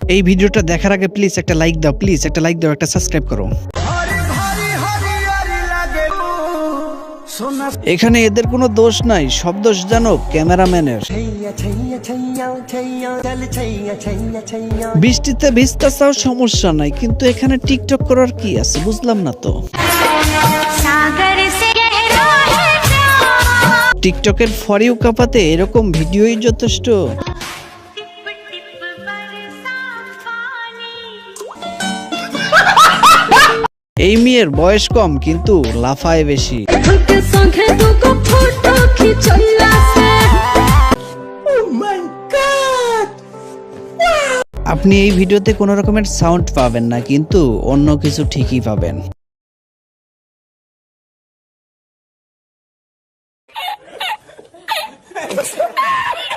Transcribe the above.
এই ভিডিওটা দেখার আগে প্লিজ একটা লাইক দাও প্লিজ একটা লাইক দাও, একটা সাবস্ক্রাইব করো। এখানে এদের কোনো দোষ নাই, সব দোষ জানো ক্যামেরাম্যানের। বৃষ্টিতে ভিজতেছাও সমস্যা নাই, কিন্তু এখানে টিকটক করার কি আছে বুঝলাম না তো। টিকটকের ফরিউ কাপাতে এরকম ভিডিওই যথেষ্ট। এই মেয়ের বয়স কম কিন্তু লাফায় বেশি। oh আপনি এই ভিডিওতে কোনো রকমের সাউন্ড পাবেন না কিন্তু অন্য কিছু ঠিকই পাবেন।